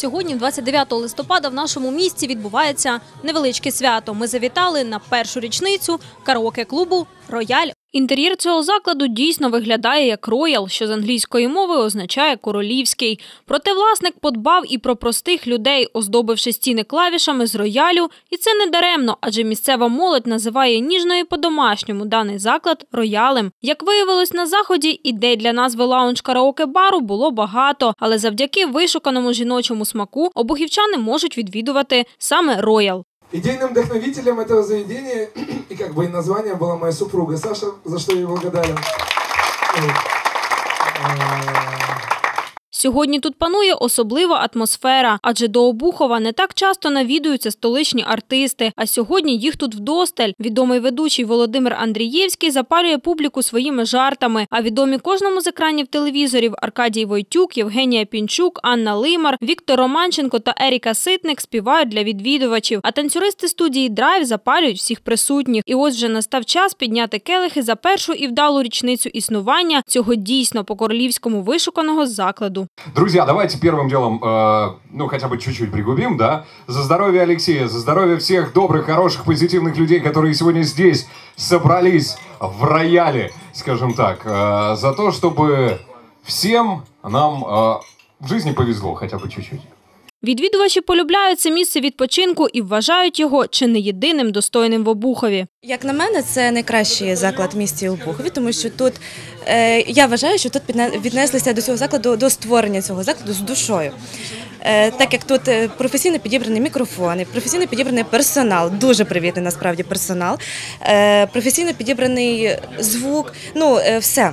Сьогодні, 29 листопада, в нашому місті відбувається невеличке свято. Ми завітали на першу річницю караоке-клубу Рояль. Інтер'єр цього закладу дійсно виглядає як роял, що з англійської мови означає королівський. Проте власник подбав і про простих людей, оздобивши стіни клавішами з роялю. І це не даремно, адже місцева молодь називає ніжно і по-домашньому даний заклад роялем. Як виявилось на заході, ідей для назви лаунж караоке бару було багато, але завдяки вишуканому жіночому смаку обухівчани можуть відвідувати саме роял. Идейным вдохновителем этого заведения и как бы и название была моя супруга Саша, за что я ей благодарен. Сьогодні тут панує особлива атмосфера, адже до Обухова не так часто навідуються столичні артисти. А сьогодні їх тут вдосталь. Відомий ведучий Володимир Андрієвський запалює публіку своїми жартами. А відомі кожному з екранів телевізорів Аркадій Войтюк, Євгенія Пінчук, Анна Лимар, Віктор Романченко та Еріка Ситник співають для відвідувачів. А танцюристи студії Драйв запалюють всіх присутніх. І ось вже настав час підняти келихи за першу і вдалу річницю існування цього дійсно по королівському вишуканого закладу. Друзья, давайте первым делом, э, ну, хотя бы чуть-чуть пригубим, да? За здоровье Алексея, за здоровье всех добрых, хороших, позитивных людей, которые сегодня здесь собрались в рояле, скажем так. Э, за то, чтобы всем нам э, в жизни повезло хотя бы чуть-чуть. Відвідувачі полюбляють це місце відпочинку і вважають його чи не єдиним достойним в Обухові. Як на мене, це найкращий заклад в місті Обухові, тому що тут е, я вважаю, що тут віднеслися до цього закладу до створення цього закладу з душою. Е, так як тут е, професійно підібрані мікрофони, професійно підібраний персонал, дуже привітний насправді персонал, професійно підібраний звук, ну все.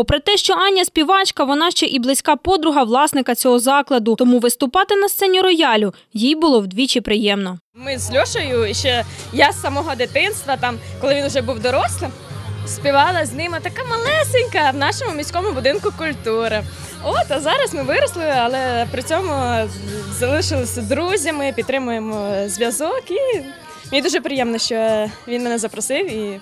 Попри те, що Аня співачка, вона ще і близька подруга власника цього закладу, тому виступати на сцені роялю їй було вдвічі приємно. Ми з Льошею, ще я з самого дитинства, там, коли він вже був дорослим, співала з ним така малесенька в нашому міському будинку культури. От, а зараз ми виросли, але при цьому залишилися друзями, підтримуємо зв'язок. І мені дуже приємно, що він мене запросив і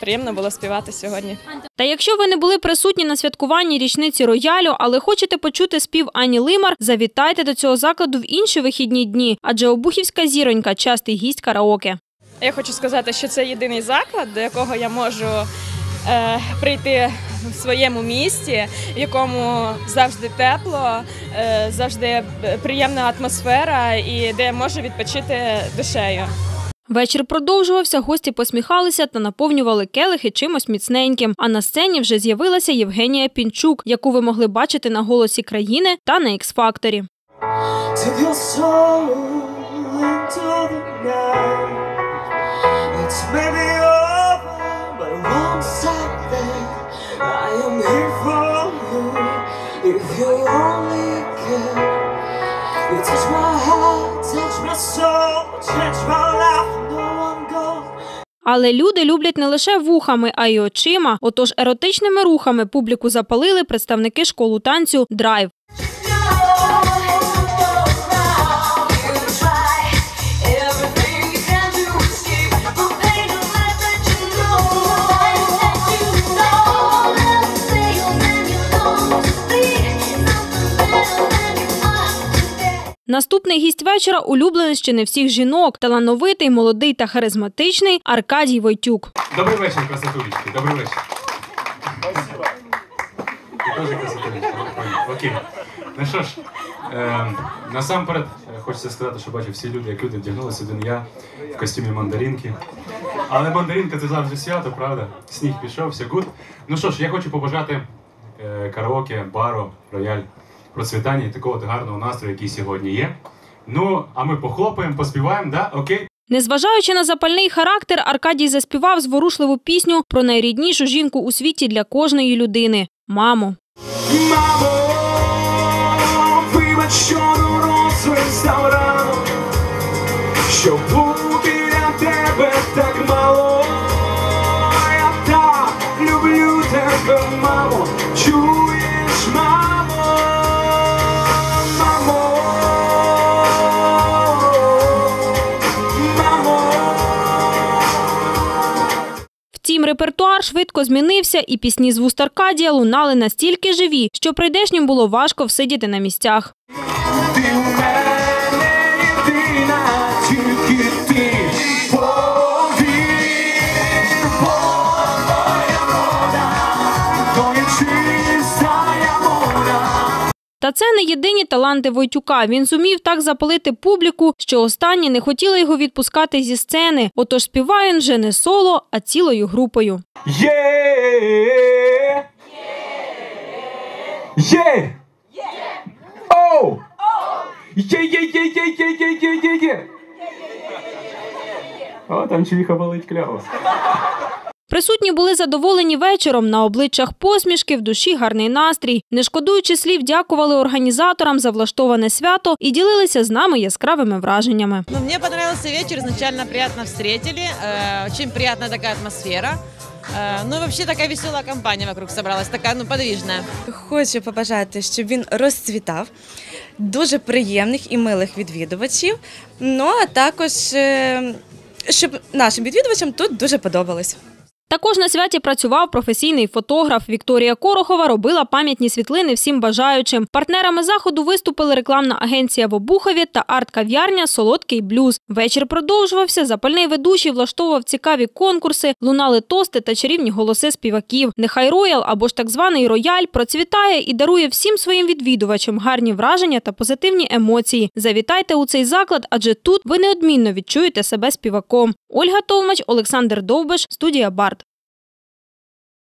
приємно було співати сьогодні. Та якщо ви не були присутні на святкуванні річниці роялю, але хочете почути спів Ані Лимар, завітайте до цього закладу в інші вихідні дні, адже обухівська зіронька частий гість караоке. Я хочу сказати, що це єдиний заклад, до якого я можу е, прийти в своєму місті, в якому завжди тепло, е, завжди приємна атмосфера і де я можу відпочити душею. Вечір продовжувався, гості посміхалися та наповнювали келихи чимось міцненьким. А на сцені вже з'явилася Євгенія Пінчук, яку ви могли бачити на голосі країни та на Ікс-факторі. If you only Але люди люблять не лише вухами, а й очима. Отож, еротичними рухами публіку запалили представники школу танцю Драйв. Наступний гість вечора улюбленець чи не всіх жінок, талановитий, молодий та харизматичний Аркадій Войтюк. Добрий вечір, красотулечки. Добрий вечір. Ти теж красотулечка. Окей. Ну що ж, е, насамперед хочеться сказати, що бачу всі люди, як люди вдягнулися, один я в костюмі мандаринки. Але мандаринка це завжди свято, правда? Сніг пішов, все гуд. Ну що ж, я хочу побажати е, караоке, бару, рояль, процвітання і такого гарного настрою, який сьогодні є. Ну, а ми похлопаємо, поспіваємо, да? Окей? Незважаючи на запальний характер, Аркадій заспівав зворушливу пісню про найріднішу жінку у світі для кожної людини маму. Мамо, вибач, що дорослий став рано, що був Втім, репертуар швидко змінився, і пісні з вуст Аркадія лунали настільки живі, що прийдешнім було важко всидіти на місцях. Та це не єдині таланти Войтюка. Він зумів так запалити публіку, що останні не хотіли його відпускати зі сцени. Отож співає він вже не соло, а цілою групою. Є! Є! Оу! Є! Є! Є! Є! Є! Є! Є! О, там чвіха болить кляус. Присутні були задоволені вечором. На обличчях посмішки, в душі гарний настрій. Не шкодуючи слів, дякували організаторам за влаштоване свято і ділилися з нами яскравими враженнями. Ну, мне понравился вечер, изначально приятно встретили, э, очень приятная такая атмосфера. Э, ну и вообще такая веселая компания вокруг собралась, такая ну подвижная. Хочу побажати, щоб він розцвітав, дуже приємних і милих відвідувачів. Ну а також е, щоб нашим відвідувачам тут дуже подобалось. Також на святі працював професійний фотограф. Вікторія Корохова робила пам'ятні світлини всім бажаючим. Партнерами заходу виступили рекламна агенція в Обухові та арт-кав'ярня Солодкий блюз. Вечір продовжувався. Запальний ведучий влаштовував цікаві конкурси, лунали тости та чарівні голоси співаків. Нехай роял або ж так званий рояль процвітає і дарує всім своїм відвідувачам гарні враження та позитивні емоції. Завітайте у цей заклад, адже тут ви неодмінно відчуєте себе співаком. Ольга Товмач, Олександр Довбиш, студія Барт.